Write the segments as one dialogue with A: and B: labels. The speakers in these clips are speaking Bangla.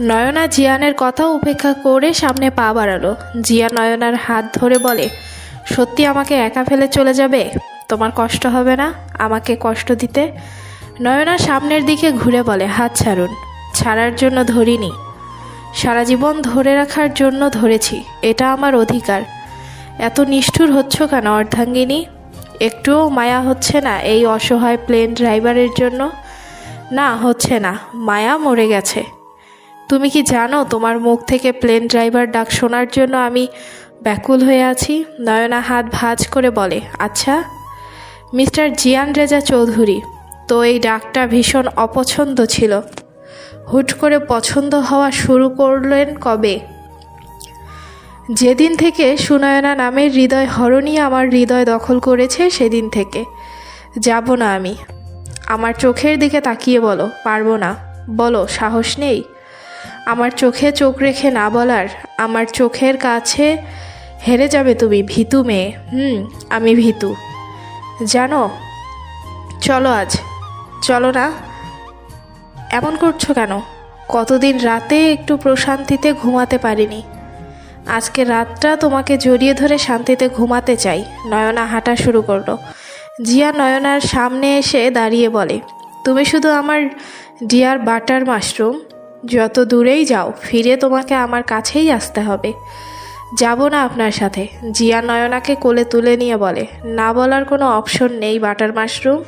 A: নয়না জিয়ানের কথা উপেক্ষা করে সামনে পা বাড়ালো। জিয়া নয়নার হাত ধরে বলে, সত্যি আমাকে একা ফেলে চলে যাবে? তোমার কষ্ট হবে না? আমাকে কষ্ট দিতে? নয়না সামনের দিকে ঘুরে বলে, হাত ছাড়ুন। ছাড়ার জন্য ধরিনি। সারা জীবন ধরে রাখার জন্য ধরেছি। এটা আমার অধিকার। এত নিষ্ঠুর হচ্ছ কেন, অর্ধাঙ্গিনী? একটুও মায়া হচ্ছে না এই অসহায় প্লেন ড্রাইভারের জন্য? না, হচ্ছে না। মায়া মরে গেছে। তুমি কি জানো তোমার মুখ থেকে প্লেন ড্রাইভার ডাক শোনার জন্য আমি ব্যাকুল হয়ে আছি? নয়না হাত ভাঁজ করে বলে আচ্ছা মিস্টার জিয়ান রেজা চৌধুরী, তো এই ডাকটা ভীষণ অপছন্দ ছিল। হুট করে পছন্দ হওয়া শুরু করলেন কবে? যেদিন থেকে সুনয়না নামের হৃদয় হরণী আমার হৃদয় দখল করেছে, সেদিন থেকে। যাব না আমি। আমার চোখের দিকে তাকিয়ে বলো, পারব না। বলো, সাহস নেই? আমার চোখে চোখ রেখে না বলার, আমার চোখের কাছে হেরে যাবে তুমি ভীতু মেয়ে। হুম, আমি ভীতু। জানো, চলো আজ। চলো না। এমন করছ কেন? কতদিন রাতে একটু প্রশান্তিতে ঘুমাতে পারিনি। আজকে রাতটা তোমাকে জড়িয়ে ধরে শান্তিতে ঘুমাতে চাই। নয়না হাঁটা শুরু করল। জিয়া নয়নার সামনে এসে দাঁড়িয়ে বলে, তুমি শুধু আমার ডিয়ার বাটার মাশরুম যত দূরেই যাও, ফিরে তোমাকে আমার কাছেই আসতে হবে। যাব না আপনার সাথে, জিয়া নয়নাকে কোলে তুলে নিয়ে বলে, না বলার কোনো অপশন নেই বাটার মাশরুম।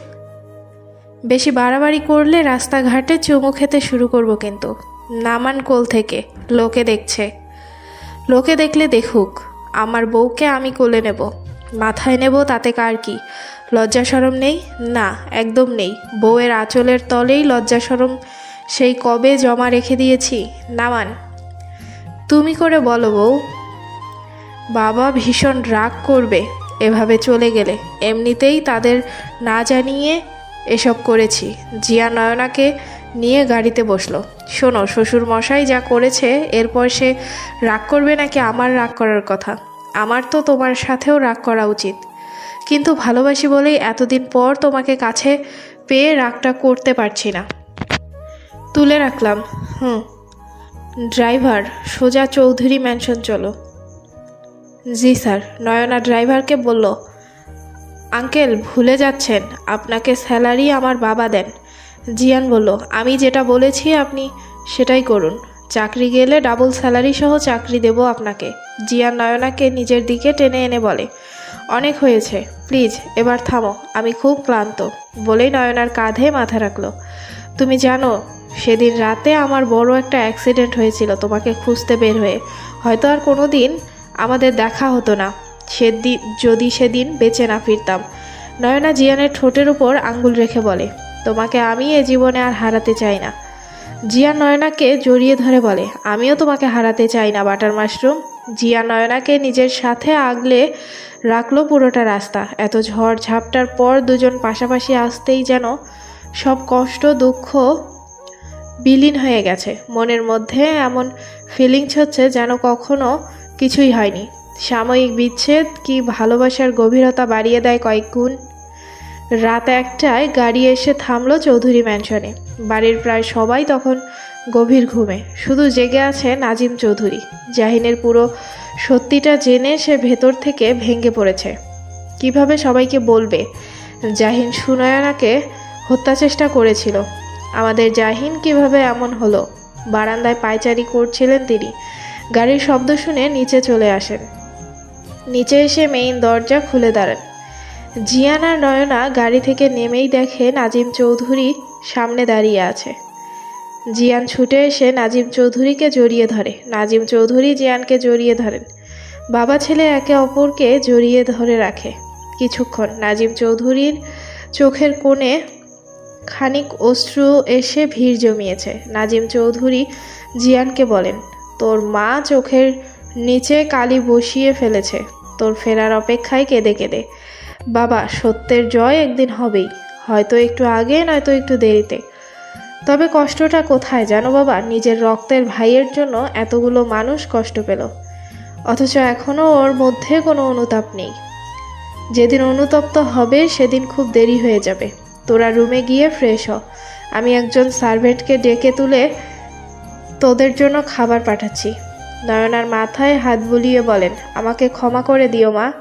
A: বেশি বাড়াবাড়ি করলে রাস্তাঘাটে চুমু খেতে শুরু করব কিন্তু। নামান কোল থেকে, লোকে দেখছে। লোকে দেখলে দেখুক, আমার বউকে আমি কোলে নেব। মাথায় নেব তাতে কার কি? লজ্জা সরম নেই? না, একদম নেই। বউয়ের আঁচলের তলেই লজ্জা সরম সেই কবে জমা রেখে দিয়েছি? নামান, তুমি করে বলো বউ। বাবা ভীষণ রাগ করবে এভাবে চলে গেলে। এমনিতেই তাদের না জানিয়ে এসব করেছি। জিয়া নয়নাকে নিয়ে গাড়িতে বসল। শোনো শ্বশুর মশাই যা করেছে, এরপর সে রাগ করবে নাকি আমার রাগ করার কথা? আমার তো তোমার সাথেও রাগ করা উচিত। কিন্তু ভালোবাসি বলেই এতদিন পর তোমাকে কাছে পেয়ে রাগটা করতে পারছি না। তুলে রাখলাম। হুম। ড্রাইভার, সোজা চৌধুরী ম্যানশন চলো। জি স্যার, নয়না ড্রাইভারকে বলল, আঙ্কেল, ভুলে যাচ্ছেন, আপনাকে স্যালারি আমার বাবা দেন। জিয়ান বলল, আমি যেটা বলেছি আপনি সেটাই করুন। চাকরি গেলে ডাবল স্যালারি সহ চাকরি দেব আপনাকে। জিয়ান নয়নাকে নিজের দিকে টেনে এনে বলে, অনেক হয়েছে, প্লিজ, এবার থামো, আমি খুব ক্লান্ত। বলেই নয়নার কাঁধে মাথা রাখল। তুমি জানো সেদিন রাতে আমার বড় একটা অ্যাক্সিডেন্ট হয়েছিল তোমাকে খুঁজতে বের হয়ে। হয়তো আর কোনো দিন আমাদের দেখা হতো না। সেদিন যদি সেদিন বেঁচে না ফিরতাম। নয়না জিয়ানের ঠোঁটের উপর আঙ্গুল রেখে বলে, তোমাকে আমি এ জীবনে আর হারাতে চাই না। জিয়া নয়নাকে জড়িয়ে ধরে বলে, আমিও তোমাকে হারাতে চাই না, বাটার মাশরুম। জিয়া নয়নাকে নিজের সাথে আগলে রাখল পুরোটা রাস্তা। এত ঝড় ঝাপটার পর দুজন পাশাপাশি আসতেই যেন সব কষ্ট, দুঃখ বিলীন হয়ে গেছে। মনের মধ্যে এমন ফিলিংস হচ্ছে যেন কখনো কিছুই হয়নি। সাময়িক বিচ্ছেদ কি ভালোবাসার গভীরতা বাড়িয়ে দেয় কয়েক গুণ? রাত একটায় গাড়ি এসে থামলো চৌধুরী ম্যানশনে বাড়ির প্রায় সবাই তখন গভীর ঘুমে। শুধু জেগে আছে নাজিম চৌধুরী। জাহিনের পুরো সত্যিটা জেনে সে ভেতর থেকে ভেঙে পড়েছে। কীভাবে সবাইকে বলবে? জাহিন সুনয়নাকে হত্যা চেষ্টা করেছিল। আমাদের জাহিন কীভাবে এমন হলো? বারান্দায় পায়চারি করছিলেন তিনি। গাড়ির শব্দ শুনে নিচে চলে আসেন। নিচে এসে মেইন দরজা খুলে দাঁড়ান। জিয়ান আর নয়না গাড়ি থেকে নেমেই দেখে নাজিম চৌধুরী সামনে দাঁড়িয়ে আছে। জিয়ান ছুটে এসে নাজিম চৌধুরীকে জড়িয়ে ধরে। নাজিম চৌধুরী জিয়ানকে জড়িয়ে ধরেন। বাবা ছেলে একে অপরকে জড়িয়ে ধরে রাখে। কিছুক্ষণ নাজিম চৌধুরীর চোখের কোণে খানিক অশ্রু এসে ভিড় জমিয়েছে। নাজিম চৌধুরী জিয়ানকে বলেন, তোর মা চোখের নিচে কালি বসিয়ে ফেলেছে। তোর ফেরার অপেক্ষায় কেঁদে কেঁদে। বাবা, সত্যের জয় একদিন হবেই। হয়তো একটু আগে, নয়তো একটু দেরিতে। তবে কষ্টটা কোথায় জানো বাবা? নিজের রক্তের ভাইয়ের জন্য এতগুলো মানুষ কষ্ট পেল। অথচ এখনও ওর মধ্যে কোনো অনুতাপ নেই। যেদিন অনুতপ্ত হবে, সেদিন খুব দেরি হয়ে যাবে। তোরা রুমে গিয়ে ফ্রেশ হ। আমি একজন সার্ভেন্টকে ডেকে তুলে তোদের জন্য খাবার পাঠাচ্ছি। নয়নার মাথায় হাত বুলিয়ে বলেন, আমাকে ক্ষমা করে দিও মা।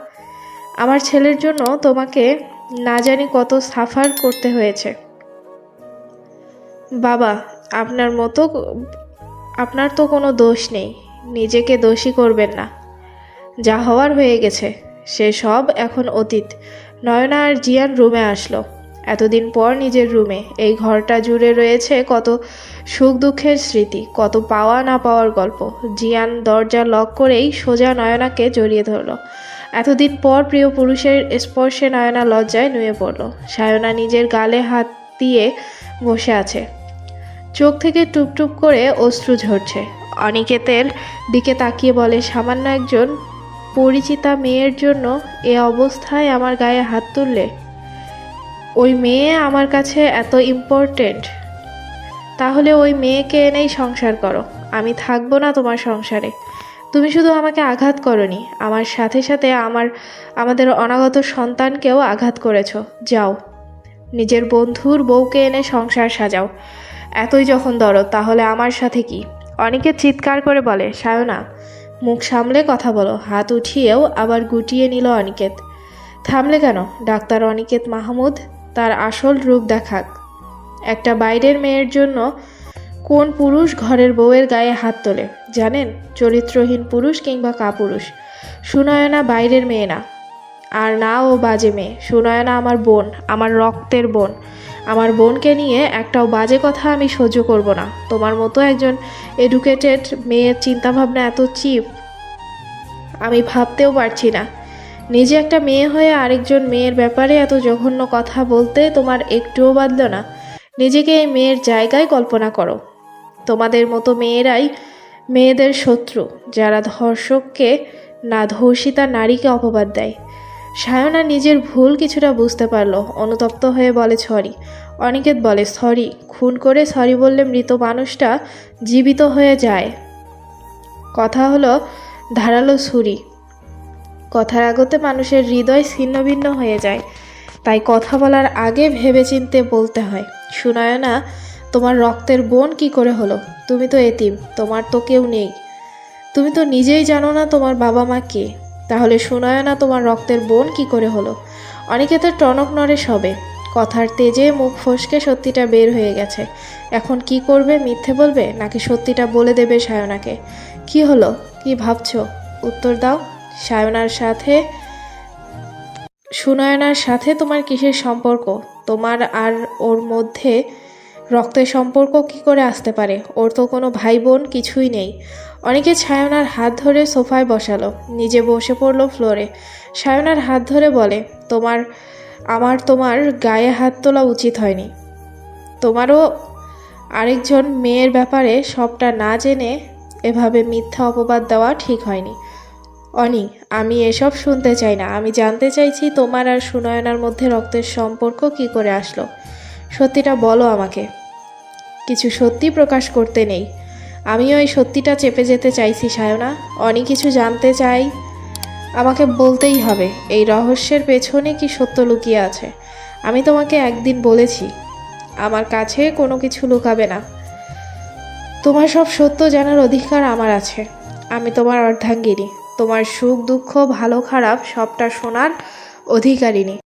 A: আমার ছেলের জন্য তোমাকে না জানি কত সাফার করতে হয়েছে। বাবা, আপনার মতো, আপনার তো কোনো দোষ নেই। নিজেকে দোষী করবেন না। যা হওয়ার হয়ে গেছে, সে সব এখন অতীত। নয়না আর জিয়ান রুমে আসলো। এতদিন পর নিজের রুমে। এই ঘরটা জুড়ে রয়েছে কত সুখ দুঃখের স্মৃতি, কত পাওয়া না পাওয়ার গল্প। জিয়ান দরজা লক করেই সোজা নয়নাকে জড়িয়ে ধরলো। এতদিন পর প্রিয় পুরুষের স্পর্শে নয়না লজ্জায় নুয়ে পড়ল। সায়না নিজের গালে হাত দিয়ে বসে আছে। চোখ থেকে টুপটুপ করে অশ্রু ঝরছে। অনিকেতের দিকে তাকিয়ে বলে, সামান্য একজন পরিচিতা মেয়ের জন্য এ অবস্থায় আমার গায়ে হাত তুললে ওই মেয়ে আমার কাছে এত ইম্পর্টেন্ট তাহলে ওই মেয়েকে এনেই সংসার করো। আমি থাকব না তোমার সংসারে। তুমি শুধু আমাকে আঘাত করনি। আমার সাথে সাথে আমার, আমাদের অনাগত সন্তানকেও আঘাত করেছ। যাও। নিজের বন্ধুর বউকে এনে সংসার সাজাও। এতই যখন দরদ, তাহলে আমার সাথে কি? অনেকে চিৎকার করে বলে, সায়না, মুখ সামলে কথা বলো। হাত উঠিয়েও আবার গুটিয়ে নিল অনিকেত। থামলে কেন? ডাক্তার অনিকেত মাহমুদ? তার আসল রূপ দেখাক। একটা বাইরের মেয়ের জন্য কোন পুরুষ ঘরের বউয়ের গায়ে হাত তোলে? জানেন? চরিত্রহীন পুরুষ কিংবা কাপুরুষ। সুনয়না বাইরের মেয়ে না। আর না, ও বাজে মেয়ে। সুনয়না আমার বোন, আমার রক্তের বোন। আমার বোনকে নিয়ে একটাও বাজে কথা আমি সহ্য করব না। তোমার মতো একজন এডুকেটেড মেয়ের চিন্তাভাবনা এত চিপ, আমি ভাবতেও পারছি না। নিজে একটা মেয়ে হয়ে আরেকজন মেয়ের ব্যাপারে এত জঘন্য কথা বলতে তোমার একটুও বাদল না। নিজেকে এই মেয়ের জায়গায় কল্পনা করো। তোমাদের মতো মেয়েরাই মেয়েদের শত্রু, যারা ধর্ষককে না ধর্ষিতা নারীকে অপবাদ দেয়। সায়না নিজের ভুল কিছুটা বুঝতে পারল। অনুতপ্ত হয়ে বলে, সরি। অনিকেত বলে, সরি। খুন করে সরি বললে মৃত মানুষটা জীবিত হয়ে যায়। কথা হলো ধারালো ছুরি। কথার আগতে মানুষের হৃদয় ছিন্ন ভিন্ন হয়ে যায়। তাই কথা বলার আগে ভেবেচিন্তে বলতে হয়, সুনয়না, তোমার রক্তের বোন কি করে হলো? তুমি তো এতিম, তোমার তো কেউ নেই। তুমি তো নিজেই জানো না তোমার বাবা মা কে। তাহলে সুনয়না, তোমার রক্তের বোন কি করে হলো? অনেকে তো টনক নড়ে সবে। কথার তেজে মুখ ফসকে সত্যিটা বের হয়ে গেছে। এখন কি করবে, মিথ্যে বলবে, নাকি সত্যিটা বলে দেবে সায়নাকে? কি হলো? কি ভাবছ? উত্তর দাও। সায়নার সাথে, সুনয়নার সাথে তোমার কিসের সম্পর্ক? তোমার আর ওর মধ্যে রক্তের সম্পর্ক কি করে আসতে পারে? ওর তো কোনো ভাই বোন কিছুই নেই। অনেকে ছায়নার হাত ধরে সোফায় বসালো, নিজে বসে পড়ল ফ্লোরে। সায়নার হাত ধরে বলে, তোমার, আমার তোমার গায়ে হাত তোলা উচিত হয়নি। তোমারও আরেকজন মেয়ের ব্যাপারে সবটা না জেনে এভাবে মিথ্যা অপবাদ দেওয়া ঠিক হয়নি। অনি, আমি এসব শুনতে চাই না। আমি জানতে চাইছি তোমার আর সুনয়নার মধ্যে রক্তের সম্পর্ক কি করে আসলো। সত্যিটা বলো আমাকে। কিছু সত্যি প্রকাশ করতে নেই। আমিও এই সত্যিটা চেপে যেতে চাইছি, সায়না। অনেক কিছু জানতে চাই? আমাকে বলতেই হবে, এই রহস্যের পেছনে কি সত্য লুকিয়ে আছে? আমি তোমাকে একদিন বলেছি, আমার কাছে কোনো কিছু লুকাবে না। তোমার সব সত্য জানার অধিকার আমার আছে। আমি তোমার অর্ধাঙ্গিনী। তোমার সুখ দুঃখ ভালো খারাপ সবটা শোনার অধিকারিনী